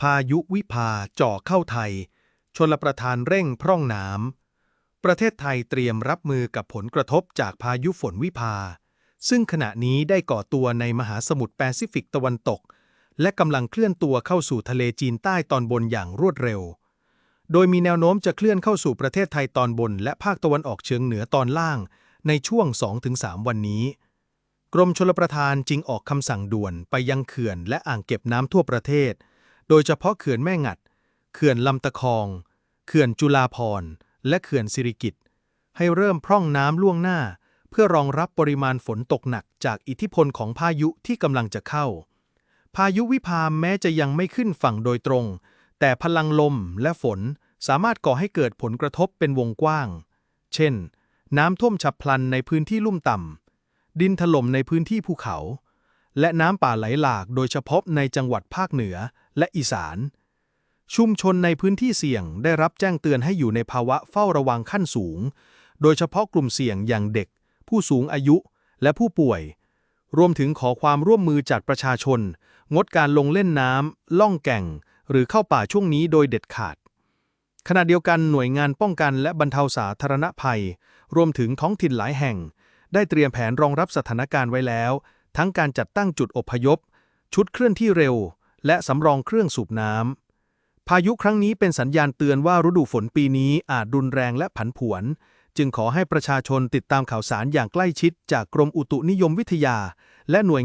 พายุวิภาจ่อเข้าไทย ชนลประทานเร่งพร่องน้ำ ประเทศไทยเตรียมรับมือกับผลกระทบจากพายุฝนวิภา ซึ่งขณะนี้ได้ก่อตัวในมหาสมุทรแปซิฟิกตะวันตก และกำลังเคลื่อนตัวเข้าสู่ทะเลจีนใต้ตอนบนอย่างรวดเร็ว โดยมีแนวโน้มจะเคลื่อนเข้าสู่ประเทศไทยตอนบน และภาคตะวันออกเฉียงเหนือตอนล่าง ในช่วง 2-3 วันนี้ กรมชลประทานจึงออกคำสั่งด่วนไปยังเขื่อนและอ่างเก็บน้ำทั่วประเทศ โดยเฉพาะเขื่อนแม่งัด เขื่อนลำตะคอง เขื่อนจุฬาภรณ์และเขื่อนสิริกิตให้เริ่มพร่องน้ำล่วงหน้า เพื่อรองรับปริมาณฝนตกหนักจากอิทธิพลของพายุที่กำลังจะเข้า พายุวิภาแม้จะยังไม่ขึ้นฝั่งโดยตรง แต่พลังลมและฝนสามารถก่อให้เกิดผลกระทบเป็นวงกว้าง เช่น น้ำท่วมฉับพลันในพื้นที่ลุ่มต่ำดินถล่มในพื้นที่ภูเขา และน้ำป่าไหลหลากโดยเฉพาะในจังหวัดภาคเหนือและอีสาน ชุมชนในพื้นที่เสี่ยงได้รับแจ้งเตือนให้อยู่ในภาวะเฝ้าระวังขั้นสูง โดยเฉพาะกลุ่มเสี่ยงอย่างเด็ก ผู้สูงอายุและผู้ป่วย รวมถึงขอความร่วมมือจากประชาชน งดการลงเล่นน้ำล่องแก่ง หรือเข้าป่าช่วงนี้โดยเด็ดขาดขณะเดียวกันหน่วยงานป้องกันและบรรเทาสาธารณภัย รวมถึงท้องถิ่นหลายแห่ง ได้เตรียมแผนรองรับสถานการณ์ไว้แล้ว ทั้งการจัดตั้งจุดอพยพ ชุดเคลื่อนที่เร็ว และสำรองเครื่องสูบน้ำพายุครั้งนี้เป็นสัญญาณเตือนว่าฤดูฝนปีนี้อาจรุนแรงและผันผวน จึงขอให้ประชาชนติดตามข่าวสารอย่างใกล้ชิดจากกรมอุตุนิยมวิทยา และหน่วย